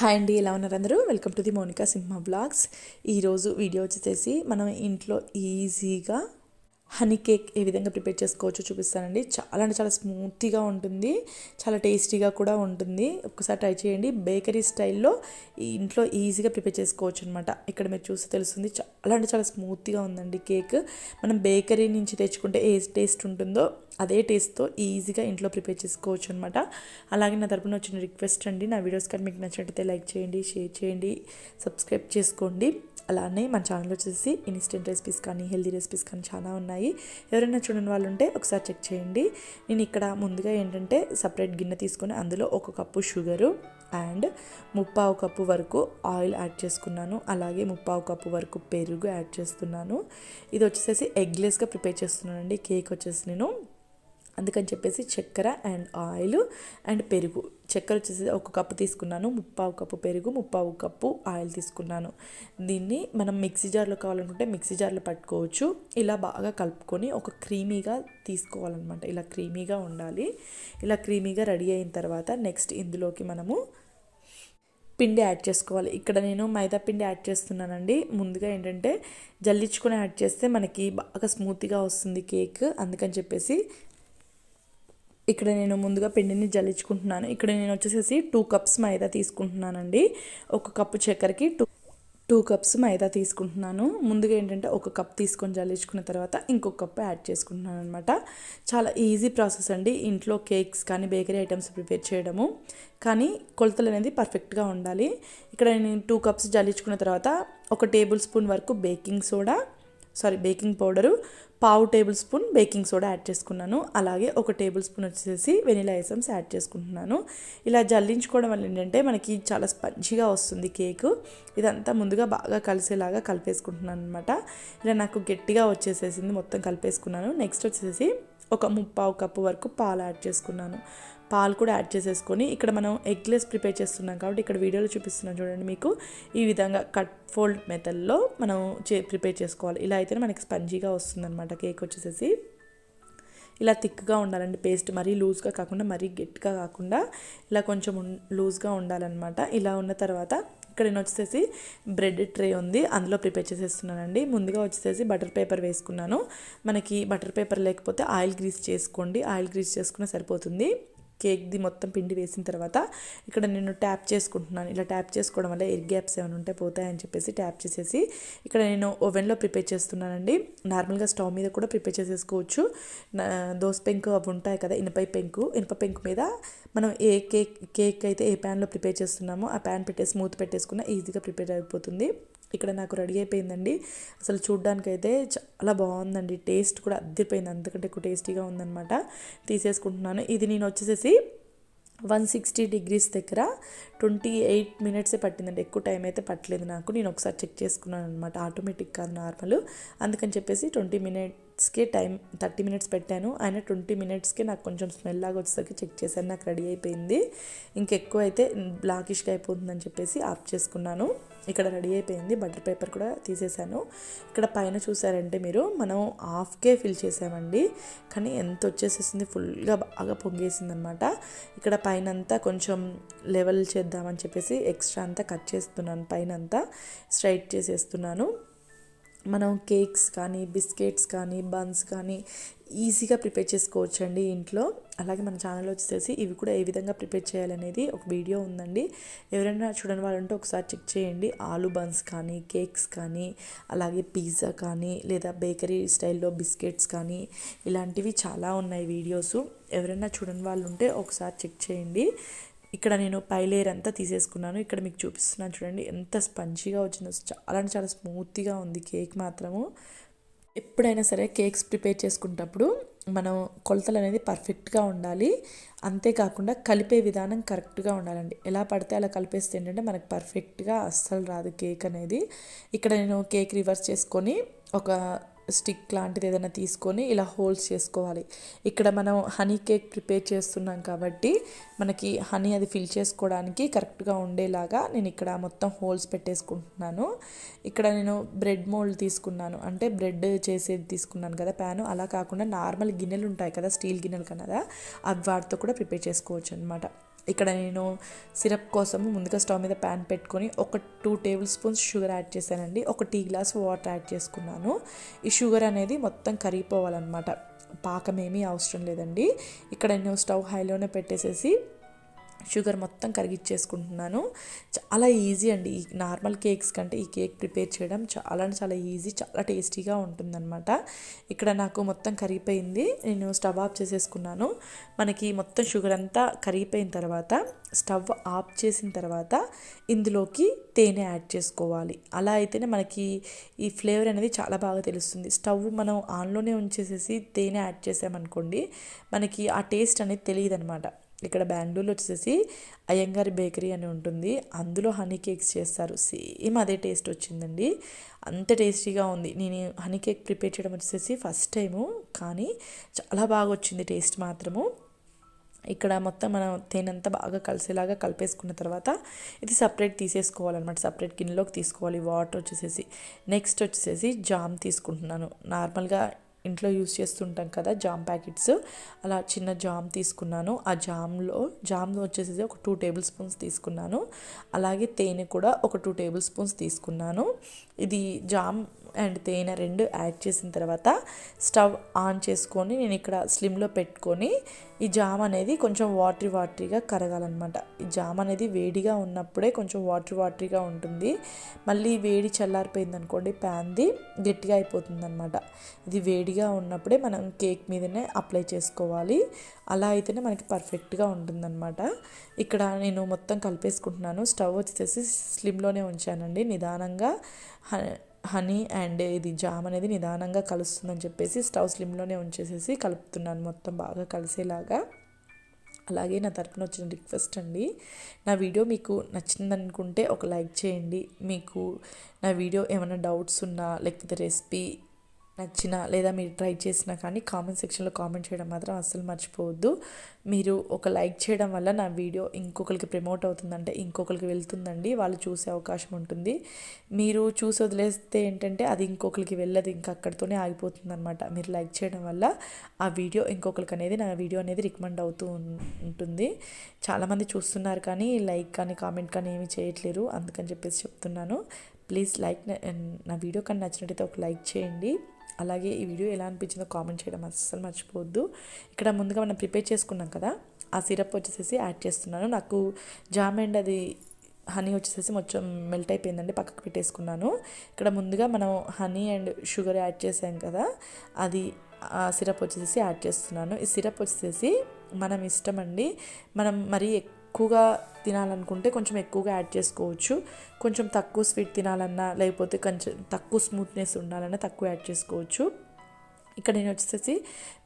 Hi అండి ఎలా ఉన్నారు అందరూ? Welcome to the Monika Simha blogs. ఈరోజు వీడియో వచ్చేసి మనం ఇంట్లో ఈజీగా హనీ కేక్ ఏ విధంగా ప్రిపేర్ చేసుకోవచ్చో చూపిస్తానండి. చాలా అంటే చాలా స్మూత్గా ఉంటుంది. చాలా టేస్టీగా కూడా ఉంటుంది. ఒకసారి ట్రై చేయండి. బేకరీ స్టైల్లో ఈ ఇంట్లో ఈజీగా ప్రిపేర్ చేసుకోవచ్చు అనమాట ఇక్కడ మీరు చూస్తే తెలుస్తుంది. చాలా అంటే చాలా స్మూత్గా ఉందండి కేక్. మనం బేకరీ నుంచి తెచ్చుకుంటే ఏ టేస్ట్ ఉంటుందో అదే టేస్ట్తో ఈజీగా ఇంట్లో ప్రిపేర్ చేసుకోవచ్చు అనమాట అలాగే నా తరపున వచ్చిన రిక్వెస్ట్ అండి. నా వీడియోస్ కానీ మీకు నచ్చినట్టయితే లైక్ చేయండి షేర్ చేయండి సబ్స్క్రైబ్ చేసుకోండి. అలానే మన ఛానల్ వచ్చేసి ఇన్స్టెంట్ రెసిపీస్ కానీ హెల్దీ రెసిపీస్ కానీ చాలా ఉన్నాయి. ఎవరైనా చూడని వాళ్ళు ఉంటే ఒకసారి చెక్ చేయండి. నేను ఇక్కడ ముందుగా ఏంటంటే సపరేట్ గిన్నె తీసుకొని అందులో ఒక కప్పు షుగరు అండ్ ముప్పావు కప్పు వరకు ఆయిల్ యాడ్ చేసుకున్నాను. అలాగే ముప్పావు కప్పు వరకు పెరుగు యాడ్ చేస్తున్నాను. ఇది వచ్చేసి ఎగ్లెస్గా ప్రిపేర్ చేస్తున్నానండి. కేక్ వచ్చేసి నేను అందుకని చెప్పేసి చక్కెర అండ్ ఆయిల్ అండ్ పెరుగు. చక్కెర వచ్చేసి ఒక కప్పు తీసుకున్నాను ముప్పావు కప్పు పెరుగు ముప్పావు కప్పు ఆయిల్ తీసుకున్నాను. దీన్ని మనం మిక్సీ జార్లో కావాలనుకుంటే మిక్సీ జార్లో పట్టుకోవచ్చు. ఇలా బాగా కలుపుకొని ఒక క్రీమీగా తీసుకోవాలన్నమాట. ఇలా క్రీమీగా ఉండాలి. ఇలా క్రీమీగా రెడీ అయిన తర్వాత నెక్స్ట్ ఇందులోకి మనము పిండి యాడ్ చేసుకోవాలి. ఇక్కడ నేను మైదా పిండి యాడ్ చేస్తున్నానండి. ముందుగా ఏంటంటే జల్లించుకొని యాడ్ చేస్తే మనకి బాగా స్మూత్గా వస్తుంది కేక్. అందుకని చెప్పేసి ఇక్కడ నేను ముందుగా పిండిని జల్లించుకుంటున్నాను. ఇక్కడ నేను వచ్చేసేసి టూ కప్స్ మైదా తీసుకుంటున్నానండి. ఒక కప్పు చక్కెరకి టూ టూ కప్స్ మైదా తీసుకుంటున్నాను. ముందుగా ఏంటంటే ఒక కప్ తీసుకొని జల్లించుకున్న తర్వాత ఇంకొక కప్ యాడ్ చేసుకుంటున్నాను అనమాట చాలా ఈజీ ప్రాసెస్ అండి. ఇంట్లో కేక్స్ కానీ బేకరీ ఐటమ్స్ ప్రిపేర్ చేయడము. కానీ కొలతలు అనేది పర్ఫెక్ట్గా ఉండాలి. ఇక్కడ నేను టూ కప్స్ జల్లించుకున్న తర్వాత ఒక టేబుల్ స్పూన్ వరకు baking soda sorry baking powder పావు tablespoon baking soda add చేసుకున్నాను. అలాగే ఒక టేబుల్ స్పూన్ వచ్చేసి వెనిలా ఐసమ్స్ యాడ్ చేసుకుంటున్నాను. ఇలా జల్లించుకోవడం వల్ల ఏంటంటే మనకి చాలా స్పంచిగా వస్తుంది కేక్. ఇదంతా ముందుగా బాగా కలిసేలాగా కలిపేసుకుంటున్నాను అనమాట ఇలా నాకు గట్టిగా వచ్చేసేసింది మొత్తం కలిపేసుకున్నాను. నెక్స్ట్ వచ్చేసి ఒక ముప్పావు కప్పు వరకు పాలు యాడ్ చేసుకున్నాను. పాలు కూడా యాడ్ చేసేసుకొని ఇక్కడ మనం ఎగ్లెస్ ప్రిపేర్ చేస్తున్నాం కాబట్టి ఇక్కడ వీడియోలో చూపిస్తున్నాం చూడండి మీకు. ఈ విధంగా కట్ ఫోల్డ్ మెథడ్లో మనం చే ప్రిపేర్ చేసుకోవాలి. ఇలా అయితేనే మనకి స్పంజీగా వస్తుందన్నమాట కేక్ వచ్చేసేసి. ఇలా థిక్గా ఉండాలండి. పేస్ట్ మరీ లూజ్గా కాకుండా మరీ గట్టిగా కాకుండా ఇలా కొంచెం లూజ్గా ఉండాలన్నమాట. ఇలా ఉన్న తర్వాత ఇక్కడ నేను వచ్చేసి బ్రెడ్ ట్రే ఉంది. అందులో ప్రిపేర్ చేసేస్తున్నానండి. ముందుగా వచ్చేసి బటర్ పేపర్ వేసుకున్నాను. మనకి బటర్ పేపర్ లేకపోతే ఆయిల్ గ్రీస్ చేసుకోండి. ఆయిల్ గ్రీస్ చేసుకున్న సరిపోతుంది. కేక్ది మొత్తం పిండి వేసిన తర్వాత ఇక్కడ నేను ట్యాప్ చేసుకుంటున్నాను. ఇలా ట్యాప్ చేసుకోవడం వల్ల ఎయిర్ గ్యాప్స్ ఏమైనా ఉంటే పోతాయని చెప్పేసి ట్యాప్ చేసేసి ఇక్కడ నేను ఓవెన్లో ప్రిపేర్ చేస్తున్నానండి. నార్మల్గా స్టవ్ మీద కూడా ప్రిపేర్ చేసేసుకోవచ్చు. దోశ పెంకు అవి ఉంటాయి కదా ఇనపై పెంకు. ఇనప పెంకు మీద మనం ఏ కేక్ కేక్ అయితే ఏ ప్యాన్లో ప్రిపేర్ చేస్తున్నామో ఆ ప్యాన్ పెట్టేసి మూత పెట్టేసుకున్న ఈజీగా ప్రిపేర్ అయిపోతుంది. ఇక్కడ నాకు రెడీ అయిపోయిందండి. అసలు చూడ్డానికైతే చాలా బాగుందండి. టేస్ట్ కూడా అద్దరిపోయింది. అంతకంటే ఎక్కువ టేస్టీగా ఉందన్నమాట. తీసేసుకుంటున్నాను. ఇది నేను వచ్చేసేసి వన్ సిక్స్టీ డిగ్రీస్ దగ్గర ట్వంటీ ఎయిట్ మినిట్సే పట్టిందండి. ఎక్కువ టైం అయితే పట్టలేదు నాకు. నేను ఒకసారి చెక్ చేసుకున్నాను అనమాట ఆటోమేటిక్ కాదు నార్మల్. అందుకని చెప్పేసి ట్వంటీ మినిట్స్కే టైం థర్టీ మినిట్స్ పెట్టాను. ఆయన ట్వంటీ మినిట్స్కే నాకు కొంచెం స్మెల్ లాగా వచ్చేసరికి చెక్ చేశాను. నాకు రెడీ అయిపోయింది. ఇంకెక్కువ అయితే బ్లాకిష్గా అయిపోతుందని చెప్పేసి ఆఫ్ చేసుకున్నాను. ఇక్కడ రెడీ అయిపోయింది. బటర్ పేపర్ కూడా తీసేసాను ఇక్కడ పైన చూసారంటే మీరు మనం హాఫ్కే ఫిల్ చేసామండి. కానీ ఎంత వచ్చేసేసింది ఫుల్గా బాగా పొంగేసింది అనమాట ఇక్కడ పైన అంతా కొంచెం లెవెల్ చేద్దామని చెప్పేసి ఎక్స్ట్రా అంతా కట్ చేస్తున్నాను. పైన అంతా స్ట్రైట్ చేసేస్తున్నాను. మనం కేక్స్ కానీ బిస్కెట్స్ కానీ బన్స్ కానీ ఈజీగా ప్రిపేర్ చేసుకోవచ్చు అండి ఇంట్లో. అలాగే మన ఛానల్లో వచ్చేసి ఇవి కూడా ఏ విధంగా ప్రిపేర్ చేయాలనేది ఒక వీడియో ఉందండి. ఎవరైనా చూడని వాళ్ళు ఉంటే ఒకసారి చెక్ చేయండి. ఆలు బన్స్ కానీ కేక్స్ కానీ అలాగే పిజ్జా కానీ లేదా బేకరీ స్టైల్లో బిస్కెట్స్ కానీ ఇలాంటివి చాలా ఉన్నాయి వీడియోస్. ఎవరైనా చూడని వాళ్ళు ఉంటే ఒకసారి చెక్ చేయండి. ఇక్కడ నేను పై లేయర్ అంతా తీసేసుకున్నాను. ఇక్కడ మీకు చూపిస్తున్నాను చూడండి ఎంత స్పంచిగా వచ్చిందో. చాలా అంటే చాలా స్మూత్గా ఉంది కేక్ మాత్రము. ఎప్పుడైనా సరే కేక్స్ ప్రిపేర్ చేసుకునేటప్పుడు మనం కొలతలు అనేది పర్ఫెక్ట్గా ఉండాలి. అంతేకాకుండా కలిపే విధానం కరెక్ట్గా ఉండాలండి. ఎలా పడితే అలా కలిపేస్తే ఏంటంటే మనకు పర్ఫెక్ట్గా అస్సలు రాదు కేక్ అనేది. ఇక్కడ నేను కేక్ రివర్స్ చేసుకొని ఒక స్టిక్ లాంటిది ఏదైనా తీసుకొని ఇలా హోల్స్ చేసుకోవాలి. ఇక్కడ మనం హనీ కేక్ ప్రిపేర్ చేస్తున్నాం కాబట్టి మనకి హనీ అది ఫిల్ చేసుకోవడానికి కరెక్ట్గా ఉండేలాగా నేను ఇక్కడ మొత్తం హోల్స్ పెట్టేసుకుంటున్నాను. ఇక్కడ నేను బ్రెడ్ మోల్డ్ తీసుకున్నాను. అంటే బ్రెడ్ చేసేది తీసుకున్నాను కదా ప్యాను. అలా కాకుండా నార్మల్ గిన్నెలు ఉంటాయి కదా స్టీల్ గిన్నెలు కదా అవి వాటితో కూడా ప్రిపేర్ చేసుకోవచ్చు అనమాట ఇక్కడ నేను సిరప్ కోసం ముందుగా స్టవ్ మీద ప్యాన్ పెట్టుకొని ఒక two tablespoons sugar add చేశానండి. ఒక టీ గ్లాస్ వాటర్ యాడ్ చేసుకున్నాను. ఈ షుగర్ అనేది మొత్తం కరిగిపోవాలన్నమాట. పాకం ఏమీ అవసరం లేదండి. ఇక్కడ నేను స్టవ్ హైలోనే పెట్టేసేసి షుగర్ మొత్తం కరిగిచ్చేసుకుంటున్నాను. చాలా ఈజీ అండి. ఈ నార్మల్ కేక్స్ కంటే ఈ కేక్ ప్రిపేర్ చేయడం చాలా చాలా ఈజీ చాలా టేస్టీగా ఉంటుందన్నమాట. ఇక్కడ నాకు మొత్తం కరిగిపోయింది. నేను స్టవ్ ఆఫ్ చేసేసుకున్నాను. మనకి మొత్తం షుగర్ అంతా కరిగిపోయిన తర్వాత స్టవ్ ఆఫ్ చేసిన తర్వాత ఇందులోకి తేనె యాడ్ చేసుకోవాలి. అలా అయితేనే మనకి ఈ ఫ్లేవర్ అనేది చాలా బాగా తెలుస్తుంది. స్టవ్ మనం ఆన్లోనే ఉంచేసేసి తేనె యాడ్ చేసామనుకోండి మనకి ఆ టేస్ట్ అనేది తెలియదు అనమాట ఇక్కడ బెంగళూరులో వచ్చేసి అయ్యంగారి బేకరీ అని ఉంటుంది. అందులో హనీ కేక్స్ చేస్తారు. సేమ్ అదే టేస్ట్ వచ్చిందండి. అంత టేస్టీగా ఉంది. నేను హనీ కేక్ ప్రిపేర్ చేయడం వచ్చేసి ఫస్ట్ టైము కానీ చాలా బాగా వచ్చింది టేస్ట్ మాత్రము. ఇక్కడ మొత్తం మనం తేనంతా బాగా కలిసేలాగా కలిపేసుకున్న తర్వాత ఇది సపరేట్ తీసేసుకోవాలన్నమాట. సపరేట్ గిన్నెలోకి తీసుకోవాలి. వాటర్ వచ్చేసేసి నెక్స్ట్ వచ్చేసేసి జామ్ తీసుకుంటున్నాను. నార్మల్గా ఇంట్లో యూస్ చేస్తుంటాం కదా జామ్ ప్యాకెట్స్. అలా చిన్న జామ్ తీసుకున్నాను. ఆ జామ్లో జామ్ వచ్చేసి ఒక టూ టేబుల్ స్పూన్స్ తీసుకున్నాను. అలాగే తేనె కూడా ఒక టూ టేబుల్ స్పూన్స్ తీసుకున్నాను. ఇది జామ్ అండ్ తేనె రెండు యాడ్ చేసిన తర్వాత స్టవ్ ఆన్ చేసుకొని నేను ఇక్కడ స్లిమ్లో పెట్టుకొని ఈ జామ్ అనేది కొంచెం వాటరీ వాటరీగా కరగాలన్నమాట. ఈ జామ్ అనేది వేడిగా ఉన్నప్పుడే కొంచెం వాటరీ వాటరీగా ఉంటుంది. మళ్ళీ వేడి చల్లారిపోయింది అనుకోండి ప్యాన్ది గట్టిగా అయిపోతుంది అనమాట ఇది వేడిగా ఉన్నప్పుడే మనం కేక్ మీదనే అప్లై చేసుకోవాలి. అలా అయితేనే మనకి పర్ఫెక్ట్గా ఉంటుందన్నమాట. ఇక్కడ నేను మొత్తం కలిపేసుకుంటున్నాను. స్టవ్ వచ్చేసి స్లిమ్లోనే ఉంచానండి. నిదానంగా హనీ అండ్ ఇది జామ్ అనేది నిదానంగా కలుస్తుందని చెప్పేసి స్టవ్ స్లిమ్లోనే ఉంచేసేసి కలుపుతున్నాను మొత్తం బాగా కలిసేలాగా. అలాగే నా తరపున వచ్చిన రిక్వెస్ట్ అండి నా వీడియో మీకు నచ్చిందనుకుంటే ఒక లైక్ చేయండి. మీకు నా వీడియో ఏమైనా డౌట్స్ ఉన్నా లేకపోతే రెసిపీ నచ్చిన లేదా మీరు ట్రై చేసినా కానీ కామెంట్ సెక్షన్లో కామెంట్ చేయడం మాత్రం అస్సలు మర్చిపోవద్దు. మీరు ఒక లైక్ చేయడం వల్ల నా వీడియో ఇంకొకరికి ప్రమోట్ అవుతుందంటే ఇంకొకరికి వెళ్తుందండి. వాళ్ళు చూసే అవకాశం ఉంటుంది. మీరు చూసి వదిలేస్తే ఏంటంటే అది ఇంకొకరికి వెళ్ళదు ఇంకా అక్కడితోనే ఆగిపోతుంది అనమాట మీరు లైక్ చేయడం వల్ల ఆ వీడియో ఇంకొకరికి అనేది నా వీడియో అనేది రికమెండ్ అవుతూ ఉంటుంది. చాలామంది చూస్తున్నారు కానీ లైక్ కానీ కామెంట్ కానీ ఏమీ చేయట్లేరు. అందుకని చెప్పేసి చెప్తున్నాను. ప్లీజ్ లైక్ నా వీడియో కానీ నచ్చినట్టయితే ఒక లైక్ చేయండి. అలాగే ఈ వీడియో ఎలా అనిపించిందో కామెంట్ చేయడం అస్సలు మర్చిపోవద్దు. ఇక్కడ ముందుగా మనం ప్రిపేర్ చేసుకున్నాం కదా ఆ సిరప్ వచ్చేసేసి యాడ్ చేస్తున్నాను. నాకు జామ్ అండ్ అది హనీ వచ్చేసేసి మొత్తం మెల్ట్ అయిపోయిందండి పక్కకు పెట్టేసుకున్నాను. ఇక్కడ ముందుగా మనం హనీ అండ్ షుగర్ యాడ్ చేసాం కదా అది ఆ సిరప్ వచ్చేసి యాడ్ చేస్తున్నాను. ఈ సిరప్ వచ్చేసి మనం ఇష్టం అండి మనం మరీ ఎక్కువగా తినాలనుకుంటే కొంచెం ఎక్కువగా యాడ్ చేసుకోవచ్చు. కొంచెం తక్కువ స్వీట్ తినాలన్నా లేకపోతే కొంచెం తక్కువ స్మూత్నెస్ ఉండాలన్నా తక్కువ యాడ్ చేసుకోవచ్చు. ఇక్కడ నేను వచ్చేసి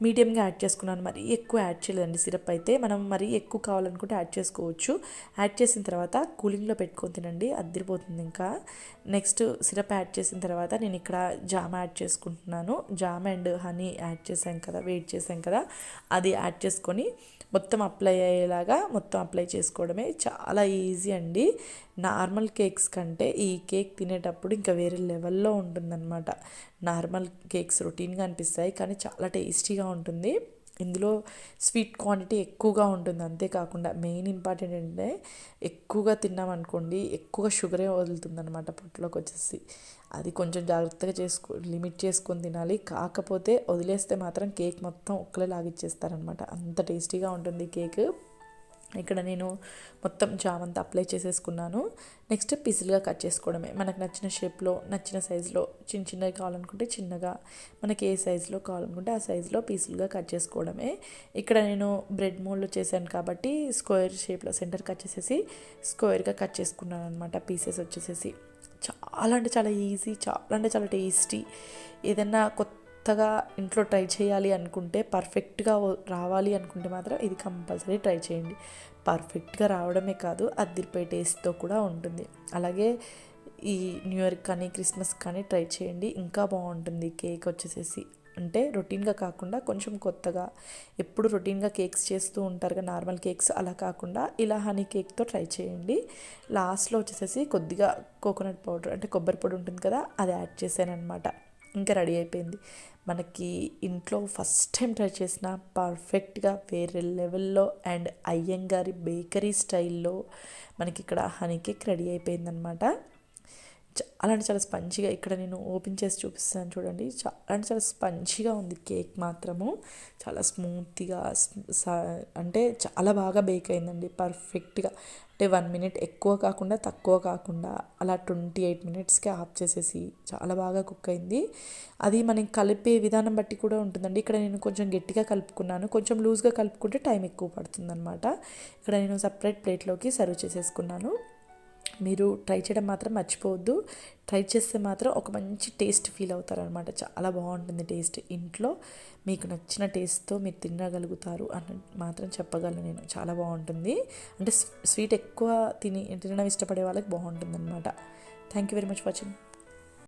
మీడియంగా యాడ్ చేసుకున్నాను. మరీ ఎక్కువ యాడ్ చేయలేదండి సిరప్ అయితే. మనం మరీ ఎక్కువ కావాలనుకుంటే యాడ్ చేసుకోవచ్చు. యాడ్ చేసిన తర్వాత కూలింగ్లో పెట్టుకొని తినండి. అద్దరిపోతుంది ఇంకా. నెక్స్ట్ సిరప్ యాడ్ చేసిన తర్వాత నేను ఇక్కడ జామ్ యాడ్ చేసుకుంటున్నాను. జామ్ అండ్ హనీ యాడ్ చేశాం కదా వెయిట్ చేశాం కదా. అది యాడ్ చేసుకొని మొత్తం అప్లై అయ్యేలాగా మొత్తం అప్లై చేసుకోవడమే చాలా ఈజీ అండి. నార్మల్ కేక్స్ కంటే ఈ కేక్ తినేటప్పుడు ఇంకా వేరే లెవెల్లో ఉంటుందన్నమాట. నార్మల్ కేక్స్ రొటీన్గా అనిపిస్తాయి కానీ చాలా టేస్టీగా ఉంటుంది. ఇందులో స్వీట్ క్వాంటిటీ ఎక్కువగా ఉంటుంది. అంతేకాకుండా మెయిన్ ఇంపార్టెంట్ ఏంటంటే ఎక్కువగా తిన్నామనుకోండి ఎక్కువగా షుగరే వదులుతుందనమాట పొట్టులోకి వచ్చేసి. అది కొంచెం జాగ్రత్తగా చేసుకో లిమిట్ చేసుకొని తినాలి. కాకపోతే వదిలేస్తే మాత్రం కేక్ మొత్తం ఒక్కలే లాగిచ్చేస్తారనమాట అంత టేస్టీగా ఉంటుంది కేక్. ఇక్కడ నేను మొత్తం జామ్ అంతా అప్లై చేసేసుకున్నాను. నెక్స్ట్ పీసులుగా కట్ చేసుకోవడమే. మనకు నచ్చిన షేప్లో నచ్చిన సైజులో చిన్న చిన్నవి కావాలనుకుంటే చిన్నగా మనకి ఏ సైజులో కావాలనుకుంటే ఆ సైజులో పీసులుగా కట్ చేసుకోవడమే. ఇక్కడ నేను బ్రెడ్ మోల్డ్లో చేశాను కాబట్టి స్క్వేర్ షేప్లో సెంటర్ కట్ చేసేసి స్క్వేర్గా కట్ చేసుకున్నాను అనమాట పీసెస్ వచ్చేసేసి. చాలా అంటే చాలా ఈజీ చాలా అంటే చాలా టేస్టీ. ఏదన్నా కొత్త కొత్తగా ఇంట్లో ట్రై చేయాలి అనుకుంటే పర్ఫెక్ట్గా రావాలి అనుకుంటే మాత్రం ఇది కంపల్సరీ ట్రై చేయండి. పర్ఫెక్ట్గా రావడమే కాదు అద్దరిపోయే టేస్ట్తో కూడా ఉంటుంది. అలాగే ఈ న్యూ ఇయర్ కానీ క్రిస్మస్ కానీ ట్రై చేయండి. ఇంకా బాగుంటుంది కేక్ వచ్చేసేసి. అంటే రొటీన్గా కాకుండా కొంచెం కొత్తగా. ఎప్పుడు రొటీన్గా కేక్స్ చేస్తూ ఉంటారు కదా నార్మల్ కేక్స్ అలా కాకుండా ఇలా హనీ కేక్తో ట్రై చేయండి. లాస్ట్లో వచ్చేసేసి కొద్దిగా కోకోనట్ పౌడర్ అంటే కొబ్బరి పొడి ఉంటుంది కదా అది యాడ్ చేశాను అనమాట ఇంకా రెడీ అయిపోయింది. మనకి ఇంట్లో ఫస్ట్ టైం ట్రై చేసిన పర్ఫెక్ట్గా వేరే లెవెల్లో అండ్ అయ్యంగారి బేకరీ స్టైల్లో మనకి ఇక్కడ హనీ కేక్ రెడీ అయిపోయిందనమాట చాలా అంటే చాలా స్పంచిగా ఇక్కడ నేను ఓపెన్ చేసి చూపిస్తాను చూడండి. చాలా అంటే చాలా స్పంచిగా ఉంది కేక్ మాత్రము. చాలా స్మూత్గా అంటే చాలా బాగా బేక్ అయిందండి. పర్ఫెక్ట్గా. అంటే వన్ మినిట్ ఎక్కువ కాకుండా తక్కువ కాకుండా అలా ట్వంటీ ఎయిట్ మినిట్స్కి ఆఫ్ చేసేసి చాలా బాగా కుక్ అయింది. అది మనం కలిపే విధానం బట్టి కూడా ఉంటుందండి. ఇక్కడ నేను కొంచెం గట్టిగా కలుపుకున్నాను. కొంచెం లూజ్గా కలుపుకుంటే టైం ఎక్కువ పడుతుందన్నమాట. ఇక్కడ నేను సపరేట్ ప్లేట్లోకి సర్వ్ చేసేసుకున్నాను. మీరు ట్రై చేయడం మాత్రం మర్చిపోవద్దు. ట్రై చేస్తే మాత్రం ఒక మంచి టేస్ట్ ఫీల్ అవుతారనమాట చాలా బాగుంటుంది టేస్ట్. ఇంట్లో మీకు నచ్చిన టేస్ట్తో మీరు తినగలుగుతారు అని మాత్రం చెప్పగలను నేను. చాలా బాగుంటుంది. అంటే స్వీట్ ఎక్కువ తిని తినడం ఇష్టపడే వాళ్ళకి బాగుంటుంది అనమాట thank you very much watching